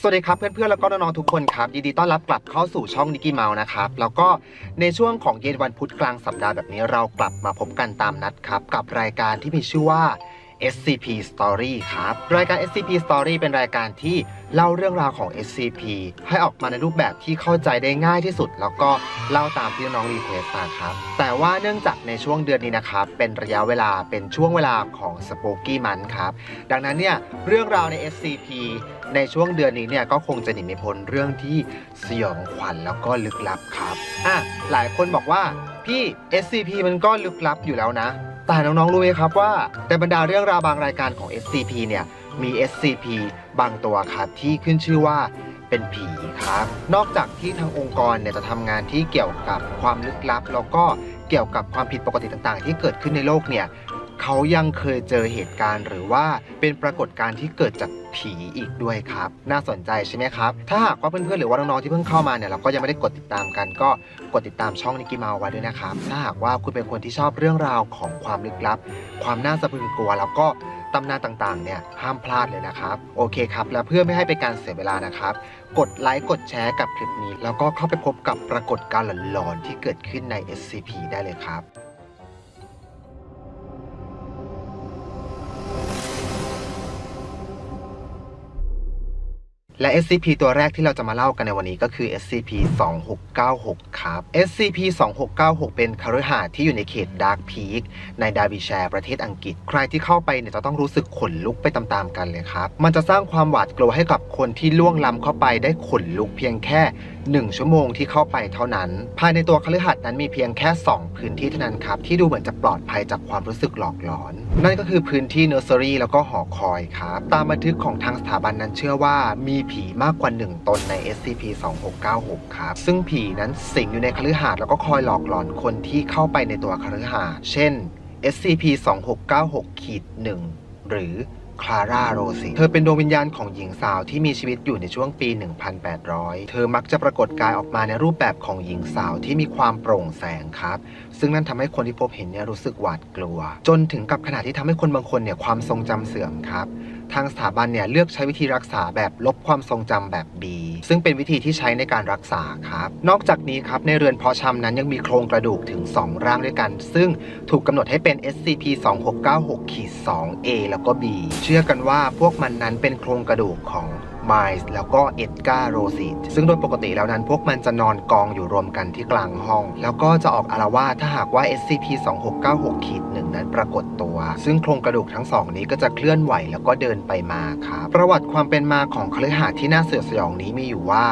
สวัสดีครับเพื่อนๆแล้วก็น้องๆทุกคนครับยินดีต้อนรับกลับเข้าสู่ช่องนิกกี้เมาส์นะครับแล้วก็ในช่วงของเย็นวันพุธกลางสัปดาห์แบบนี้เรากลับมาพบกันตามนัดครับกับรายการที่มีชื่อว่า SCP Story ครับ รายการ SCP Story เป็นรายการที่เล่าเรื่องราวของ SCP ให้ออกมาในรูปแบบที่เข้าใจได้ง่ายที่สุด แล้วก็เล่าตามที่น้องรีเควสต์มาครับ แต่ว่าเนื่องจากในช่วงเดือนนี้นะครับ เป็นระยะเวลาเป็นช่วงเวลาของ Spooky Month ครับ ดังนั้นเนี่ยเรื่องราวใน SCP ในช่วงเดือนนี้เนี่ยก็คงจะหนีไม่พ้นเรื่องที่สยองขวัญแล้วก็ลึกลับครับ อะหลายคนบอกว่าพี่ SCP มันก็ลึกลับอยู่แล้วนะ แต่น้องๆรู้ไหมครับว่าในบรรดาเรื่องราวบางรายการของ SCP เนี่ยมี SCP บางตัวครับที่ขึ้นชื่อว่าเป็นผีครับ นอกจากที่ทางองค์กรเนี่ยจะทำงานที่เกี่ยวกับความลึกลับ แล้วก็เกี่ยวกับความผิดปกติต่างๆ ที่เกิดขึ้นในโลกเนี่ย เขายังเคยเจอเหตุการณ์ หรือว่าเป็นปรากฏการณ์ที่เกิดจากผีอีกด้วยครับ น่าสนใจใช่ไหมครับ ถ้าหากว่าเพื่อนๆหรือว่าน้องๆที่เพิ่งเข้ามาเนี่ยเราก็ยังไม่ได้กดติดตามกัน ก็กดติดตามช่องนิกกี้มาไว้ด้วยนะครับ ถ้าหากว่าคุณเป็นคนที่ชอบเรื่องราวของความลึกลับ ความน่าสะพรึงกลัวแล้วก็ตำนานต่างๆ เนี่ยห้ามพลาดเลยนะครับ โอเคครับ และเพื่อไม่ให้เป็นการเสียเวลานะครับ กดไลค์กดแชร์กับคลิปนี้ แล้วก็เข้าไปพบกับปรากฏการณ์หลอนๆที่เกิดขึ้นใน SCP ได้เลยครับ และ SCP ตัวแรกที่เราจะมาเล่ากันในวันนี้ก็คือ SCP 2696ครับ SCP 2696เป็นคฤหาสน์ที่อยู่ในเขตดาร์กพีคในดาร์บิแชร์ประเทศอังกฤษ ใครที่เข้าไปเนี่ยจะต้องรู้สึกขนลุกไปตามๆกันเลยครับ มันจะสร้างความหวาดกลัวให้กับคนที่ล่วงล้ำเข้าไปได้ขนลุกเพียงแค่ 1 ชั่วโมงที่เข้าไปเท่านั้น ภายในตัวคฤหาสน์นั้นมีเพียงแค่ 2 พื้นที่เท่านั้นครับที่ดูเหมือนจะปลอดภัยจากความรู้สึกหลอกหลอน นั่นก็คือพื้นที่เนอร์เซอรี่แล้วก็หอคอยครับตามบันทึกของทางสถาบันนั้นเชื่อว่ามีผีมากกว่า 1 ตนใน SCP 2696 ครับซึ่งผีนั้นสิงอยู่ในคฤหาสน์แล้วก็คอยหลอกหลอนคนที่เข้าไปในตัวคฤหาสน์เช่น SCP 2696ขีด1หรือ คลาร่าโรซิเธอเป็นดวงวิญญาณของหญิงสาวที่มีชีวิตอยู่ในช่วงปี 1800 เธอมักจะปรากฏกายออกมาในรูปแบบของหญิงสาวที่มีความโปร่งแสงครับ ซึ่งนั่นทำให้คนที่พบเห็นเนี่ยรู้สึกหวาดกลัว จนถึงกับขนาดที่ทำให้คนบางคนเนี่ยความทรงจำเสื่อมครับ ทางสถาบันเนี่ยเลือกใช้วิธีรักษาแบบลบความทรงจำแบบ B ซึ่งเป็นวิธีที่ใช้ในการรักษาครับ นอกจากนี้ครับในเรือนเพาะชำนั้นยังมีโครงกระดูกถึง 2 ร่างด้วยกัน ซึ่งถูกกำหนดให้เป็น SCP 2696 2A แล้วก็ B เชื่อกันว่าพวกมันนั้นเป็นโครงกระดูกของ ไมล์แล้วก็เอ็ดการ์โรซิดซึ่งโดยปกติแล้วนั้นพวกมันจะนอนกองอยู่รวมกันที่กลางห้อง แล้วก็จะออกอารวาถ้าหากว่า SCP 2696 ขีดหนึ่งนั้นปรากฏตัว ซึ่งโครงกระดูกทั้งสองนี้ก็จะเคลื่อนไหวแล้วก็เดินไปมาครับประวัติความเป็นมาของคฤหาสน์ที่น่าเสือสยองนี้มีอยู่ว่า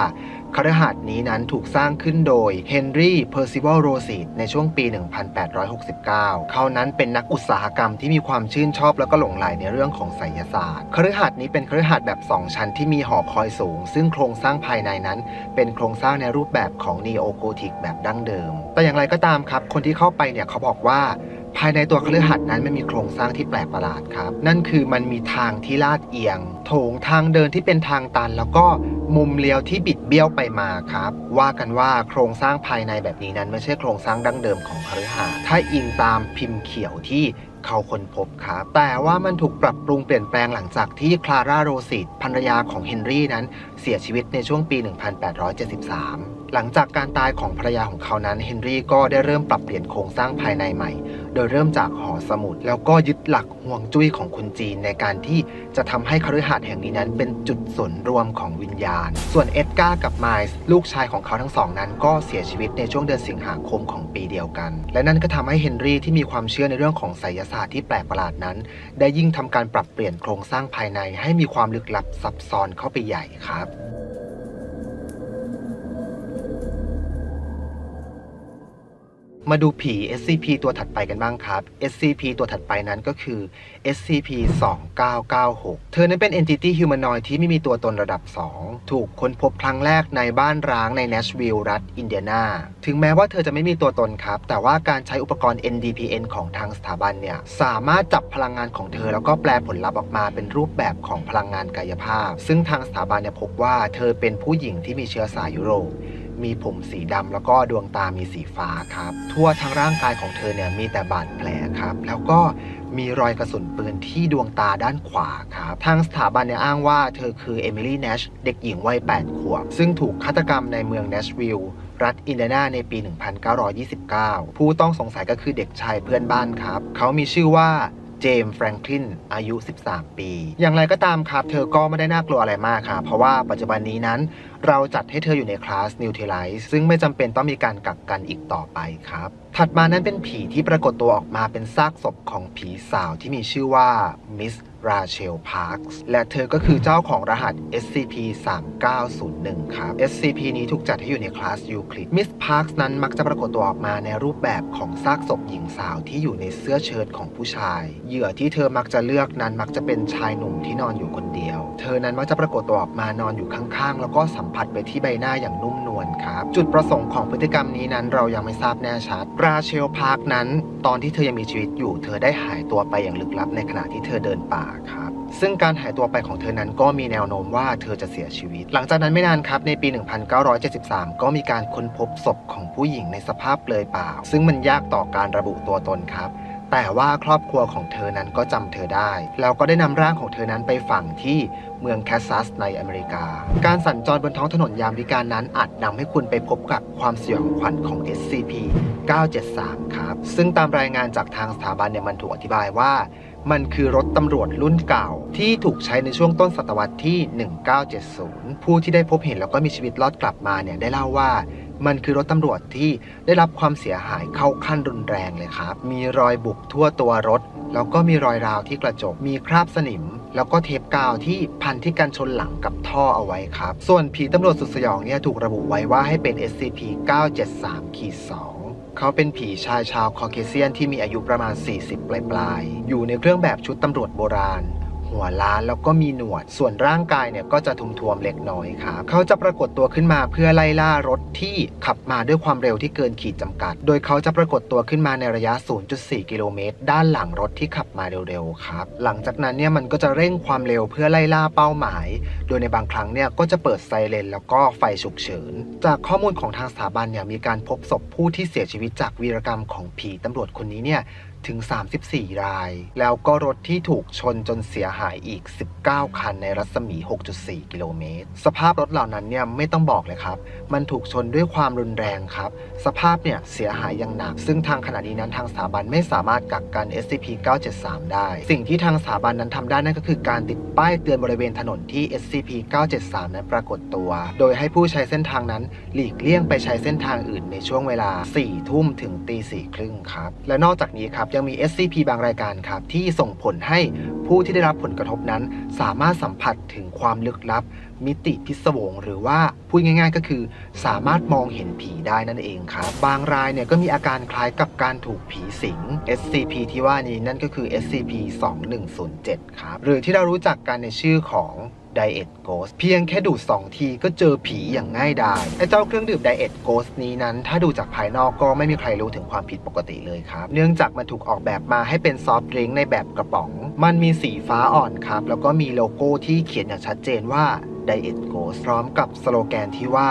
คฤหาสน์นี้นั้นถูกสร้างขึ้นโดยเฮนรี่เพอร์ซิว l ลโรซิตในช่วงปี 1869 เขานั้นเป็นนักอุตสาหกรรมที่มีความชื่นชอบแล้วก็หลงใหลในเรื่องของไสยศาสตร์คฤหาสน์นี้เป็นคฤหาสน์แบบ 2 ชั้นที่มีหอคอยสูง ซึ่งโครงสร้างภายในนั้น เป็นโครงสร้างในรูปแบบของนีโอโกธิกแบบดั้งเดิม แต่อย่างไรก็ตามครับ คนที่เข้าไปเนี่ยเขาบอกว่า ภายในตัวคฤหัสถ์นั้นมันมีโครงสร้างที่แปลกประหลาดครับ นั่นคือมันมีทางที่ลาดเอียง โถงทางเดินที่เป็นทางตัน แล้วก็มุมเลี้ยวที่บิดเบี้ยวไปมาครับ ว่ากันว่าโครงสร้างภายในแบบนี้นั้นไม่ใช่โครงสร้างดั้งเดิมของคฤหัสถ์ถ้าอิงตามพิมพ์เขียวที่เขาค้นพบครับ แต่ว่ามันถูกปรับปรุงเปลี่ยนแปลงหลังจากที่คลาร่าโรซิตภรรยาของเฮนรี่นั้นเสียชีวิตในช่วงปี 1873หลังจากการตายของภรรยาของเขานั้นเฮนรี่ก็ได้เริ่มปรับเปลี่ยนโครงสร้างภายในใหม่ โดยเริ่มจากหอสมุด แล้วก็ยึดหลักห่วงจุ้ยของคนจีนในการที่จะทำให้คฤหาสน์แห่งนี้นั้น เป็นจุดส่วนรวมของวิญญาณ ส่วนเอ็ดการ์กับไมล์ลูกชายของเขาทั้งสองนั้น ก็เสียชีวิตในช่วงเดือนสิงหาคมของปีเดียวกัน และนั่นก็ทำให้เฮนรี่ที่มีความเชื่อในเรื่องของไสยศาสตร์ที่แปลกประหลาดนั้น ได้ยิ่งทำการปรับเปลี่ยนโครงสร้างภายในให้มีความลึกลับซับซ้อนเข้าไปใหญ่ครับ มาดูผี SCP ตัวถัดไปกันบ้างครับ SCP ตัวถัดไปนั้นก็คือ SCP 2996เธอนั้นเป็น Entity Humanoid ที่ไม่มีตัวตนระดับ 2 ถูกค้นพบครั้งแรกในบ้านร้างใน Nashville รัฐอินเดียนา ถึงแม้ว่าเธอจะไม่มีตัวตนครับ แต่ว่าการใช้อุปกรณ์ NDPN ของทางสถาบันเนี่ย สามารถจับพลังงานของเธอแล้วก็แปลผลลัพธ์ออกมาเป็นรูปแบบของพลังงานกายภาพ ซึ่งทางสถาบันเนี่ยพบว่าเธอเป็นผู้หญิงที่มีเชื้อสายยุโรป มีผมสีดำแล้วก็ดวงตามีสีฟ้าครับ ทั่วทั้งร่างกายของเธอเนี่ยมีแต่บาดแผลครับ แล้วก็มีรอยกระสุนปืนที่ดวงตาด้านขวาครับ ทางสถาบันเนี่ยอ้างว่าเธอคือเอมิลี่เนชเด็กหญิงวัย 8 ขวบ ซึ่งถูกฆาตกรรมในเมืองเนชวิลล์รัฐอินเดียนาในปี 1929 ผู้ต้องสงสัยก็คือเด็กชายเพื่อนบ้านครับ เขามีชื่อว่า เจมส์แฟรงคลินอายุ 13 ปี อย่างไรก็ตามครับ เธอก็ไม่ได้น่ากลัวอะไรมากค่ะ เพราะว่าปัจจุบันนี้นั้น เราจัดให้เธออยู่ในคลาสนิวเทลไลซ์ซึ่งไม่จำเป็นต้องมีการกักกันอีกต่อไปครับ ถัดมานั้นเป็นผีที่ปรากฏตัวออกมาเป็นซากศพของผีสาวที่มีชื่อว่ามิสราเชลพาร์คและเธอก็คือเจ้าของรหัส SCP 3901 ครับ SCP นี้ถูกจัดให้อยู่ในคลาสยูคลิดมิสพาร์คนั้นมักจะปรากฏตัวออกมาในรูปแบบของซากศพหญิงสาวที่อยู่ในเสื้อเชิ้ตของผู้ชาย เหยื่อที่เธอมักจะเลือกนั้นมักจะเป็นชายหนุ่มที่นอนอยู่คนเดียว เธอนั้นมักจะปรากฏตัวออกมานอนอยู่ข้างๆ แล้วก็สัมผัสไปที่ใบหน้าอย่างนุ่ม ครับ จุดประสงค์ของพฤติกรรมนี้นั้นเรายังไม่ทราบแน่ชัด ราเชลพาร์คนั้น ตอนที่เธอยังมีชีวิตอยู่ เธอได้หายตัวไปอย่างลึกลับในขณะที่เธอเดินป่าครับ ซึ่งการหายตัวไปของเธอนั้นก็มีแนวโน้มว่าเธอจะเสียชีวิต หลังจากนั้นไม่นานครับในปี 1973 ก็มีการค้นพบศพของผู้หญิงในสภาพเปลือยเปล่า ซึ่งมันยากต่อการระบุตัวตนครับ แต่ว่าครอบครัวของเธอนั้นก็จำเธอได้ แล้วก็ได้นำร่างของเธอนั้นไปฝังที่เมืองแคสซัสในอเมริกา การสัญจรบนท้องถนนยามวิกาลนั้นอาจนำให้คุณไปพบกับความสยองขวัญของ SCP 973 ครับ ซึ่งตามรายงานจากทางสถาบันเนี่ยมันถูกอธิบายว่า มันคือรถตำรวจรุ่นเก่า ที่ถูกใช้ในช่วงต้นศตวรรษที่ 1970 ผู้ที่ได้พบเห็นแล้วก็มีชีวิตรอดกลับมาเนี่ยได้เล่าว่า มันคือรถตำรวจที่ได้รับความเสียหายเข้าขั้นรุนแรงเลยครับ มีรอยบุบทั่วตัวรถ แล้วก็มีรอยราวที่กระจก มีคราบสนิม แล้วก็เทปกาวที่พันที่กันชนหลังกับท่อเอาไว้ครับ ส่วนผีตำรวจสุดสยองเนี่ยถูกระบุไว้ว่าให้เป็น SCP 973-2เขาเป็นผีชายชาวคอเคเซียนที่มีอายุประมาณ 40 ปลายๆ อยู่ในเครื่องแบบชุดตำรวจโบราณ หัวล้านแล้วก็มีหนวด ส่วนร่างกายเนี่ยก็จะทุมทวมเล็กน้อยครับเขาจะปรากฏตัวขึ้นมาเพื่อไล่ล่ารถที่ขับมาด้วยความเร็วที่เกินขีดจำกัด โดยเขาจะปรากฏตัวขึ้นมาในระยะ 0.4 กิโลเมตร ด้านหลังรถที่ขับมาเร็วๆครับ หลังจากนั้นเนี่ยมันก็จะเร่งความเร็วเพื่อไล่ล่าเป้าหมาย โดยในบางครั้งเนี่ยก็จะเปิดไซเรนแล้วก็ไฟฉุกเฉิน จากข้อมูลของทางสถาบันเนี่ยมีการพบศพผู้ที่เสียชีวิตจากวีรกรรมของผีตำรวจคนนี้เนี่ยถึง 34 ราย แล้วก็รถที่ถูกชนจนเสียหายอีก 19 คันในรัศมี 6.4 กิโลเมตร สภาพรถเหล่านั้นเนี่ยไม่ต้องบอกเลยครับ มันถูกชนด้วยความรุนแรงครับ สภาพเนี่ยเสียหายอย่างหนัก ซึ่งทางขณะนี้นั้นทางสถาบันไม่สามารถกักกัน SCP-973 ได้ สิ่งที่ทางสถาบันนั้นทำได้นั่นก็คือการติดป้ายเตือนบริเวณถนนที่ SCP-973 นั้นปรากฏตัว โดยให้ผู้ใช้เส้นทางนั้นหลีกเลี่ยงไปใช้เส้นทางอื่นในช่วงเวลา4ทุ่มถึงตี4ครึ่งครับ และนอกจากนี้ครับยังมี SCP บางรายการครับที่ส่งผลให้ผู้ที่ได้รับผลกระทบนั้น สามารถสัมผัสถึงความลึกลับ มิติพิศวง หรือว่าพูดง่าย ๆ ก็คือ สามารถมองเห็นผีได้นั่นเองครับบางรายเนี่ยก็มีอาการคล้ายกับการถูกผีสิง SCP ที่ว่านี้นั่นก็คือ SCP 2107ครับหรือที่เรารู้จักกันในชื่อของ Diet Ghost เพียงแค่ดูด2ทีก็เจอผีอย่างง่ายดายไอ้เจ้าเครื่องดื่ม Diet Ghost นี้นั้น ถ้าดูจากภายนอกก็ไม่มีใครรู้ถึงความผิดปกติเลยครับ เนื่องจากมันถูกออกแบบมาให้เป็นซอฟต์ดริงก์ในแบบกระป๋อง มันมีสีฟ้าอ่อนครับ แล้วก็มีโลโก้ที่เขียนอย่างชัดเจนว่า Diet Ghost พร้อมกับสโลแกนที่ว่า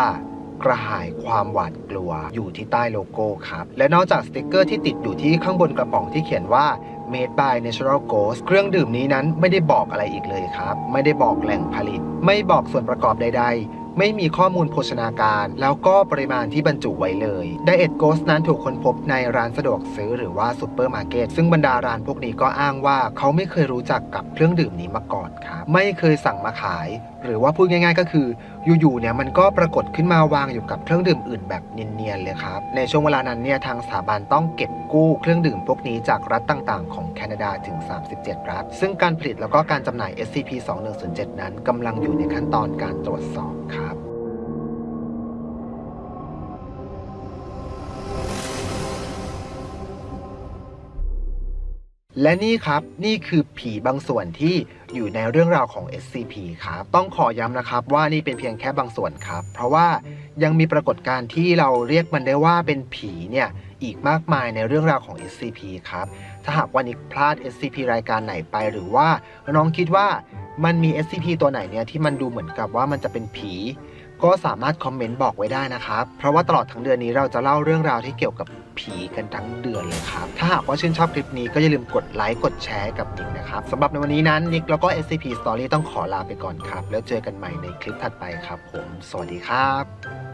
กระหายความหวาดกลัวอยู่ที่ใต้โลโก้ครับ และนอกจากสติกเกอร์ที่ติดอยู่ที่ข้างบนกระป๋องที่เขียนว่า Made by Natural Ghost เครื่องดื่มนี้นั้นไม่ได้บอกอะไรอีกเลยครับ ไม่ได้บอกแหล่งผลิต ไม่บอกส่วนประกอบใด ๆ ไม่มีข้อมูลโภชนาการ แล้วก็ปริมาณที่บรรจุไว้เลย Diet Ghost นั้นถูกค้นพบในร้านสะดวกซื้อหรือว่าซูเปอร์มาร์เก็ตซึ่งบรรดาร้านพวกนี้ก็อ้างว่าเขาไม่เคยรู้จักกับเครื่องดื่มนี้มาก่อนครับไม่เคยสั่งมาขาย หรือว่าพูดง่ายๆ ก็คืออยู่ๆเนี่ยมันก็ปรากฏขึ้นมาวางอยู่กับเครื่องดื่มอื่นแบบเนียนๆเลยครับในช่วงเวลานั้นเนี่ยทางสถาบันต้องเก็บกู้เครื่องดื่มพวกนี้จากรัฐต่างๆ ของแคนาดาถึง 37 รัฐ ซึ่งการผลิตแล้วก็การจำหน่าย SCP-2107 นั้นกำลังอยู่ในขั้นตอนการตรวจสอบครับ และนี่ครับนี่คือผีบางส่วนที่อยู่ในเรื่องราวของ SCP ครับต้องขอย้ำนะครับว่านี่เป็นเพียงแค่บางส่วนครับ เพราะว่ายังมีปรากฏการณ์ที่เราเรียกมันได้ว่าเป็นผีเนี่ยอีกมากมายในเรื่องราวของ SCP ครับ ถ้าหากวันนี้พลาด SCP รายการไหนไปหรือว่าน้องคิดว่ามันมี SCP ตัวไหนเนี่ยที่มันดูเหมือนกับว่ามันจะเป็นผี ก็สามารถคอมเมนต์บอกไว้ได้นะครับ เพราะว่าตลอดทั้งเดือนนี้เราจะเล่าเรื่องราวที่เกี่ยวกับ ผีกันทั้งเดือนเลยครับ ถ้าหากว่าชื่นชอบคลิปนี้ก็อย่าลืมกดไลค์กดแชร์กับนิกนะครับสำหรับในวันนี้นั้นนิกแล้วก็ SCP Story ต้องขอลาไปก่อนครับ แล้วเจอกันใหม่ในคลิปถัดไปครับ ผม สวัสดีครับ